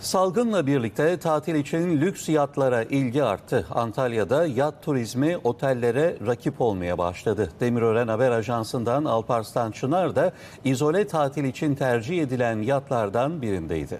Salgınla birlikte tatil için lüks yatlara ilgi arttı. Antalya'da yat turizmi otellere rakip olmaya başladı. Demirören Haber Ajansı'ndan Alparslan Çınar da izole tatil için tercih edilen yatlardan birindeydi.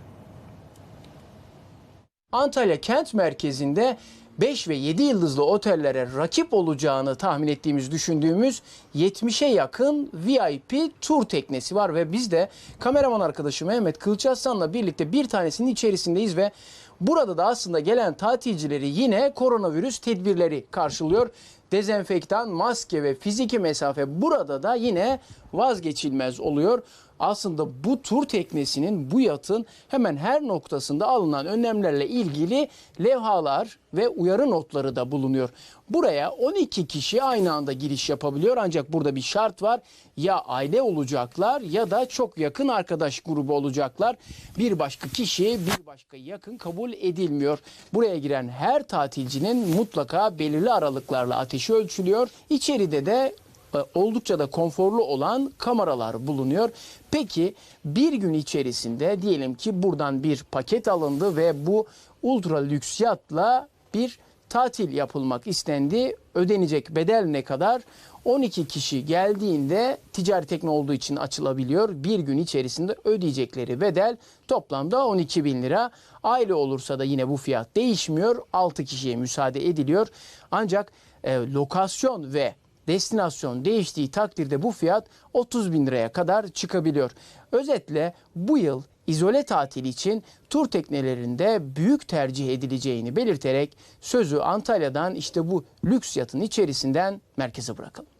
Antalya kent merkezinde 5 ve 7 yıldızlı otellere rakip olacağını tahmin ettiğimiz düşündüğümüz 70'e yakın VIP tur teknesi var. Ve biz de kameraman arkadaşım Mehmet Kılıçaslan'la birlikte bir tanesinin içerisindeyiz. Ve burada da aslında gelen tatilcileri yine koronavirüs tedbirleri karşılıyor. Dezenfektan, maske ve fiziki mesafe burada da yine vazgeçilmez oluyor aslında bu tur teknesinin, bu yatın hemen her noktasında alınan önlemlerle ilgili levhalar ve uyarı notları da bulunuyor. Buraya 12 kişi aynı anda giriş yapabiliyor ancak burada bir şart var. Ya aile olacaklar ya da çok yakın arkadaş grubu olacaklar. Bir başka kişi, bir başka yakın kabul edilmiyor. Buraya giren her tatilcinin mutlaka belirli aralıklarla ateşi ölçülüyor. İçeride de oldukça da konforlu olan kameralar bulunuyor. Peki bir gün içerisinde diyelim ki buradan bir paket alındı ve bu ultra lüks yatla bir tatil yapılmak istendi. Ödenecek bedel ne kadar? 12 kişi geldiğinde ticari tekne olduğu için açılabiliyor. Bir gün içerisinde ödeyecekleri bedel toplamda 12 bin lira. Aile olursa da yine bu fiyat değişmiyor. 6 kişiye müsaade ediliyor. Ancak e, lokasyon ve destinasyon değiştiği takdirde bu fiyat 30 bin liraya kadar çıkabiliyor. Özetle bu yıl izole tatil için tur teknelerinde büyük tercih edileceğini belirterek sözü Antalya'dan işte bu lüks yatın içerisinden merkeze bırakalım.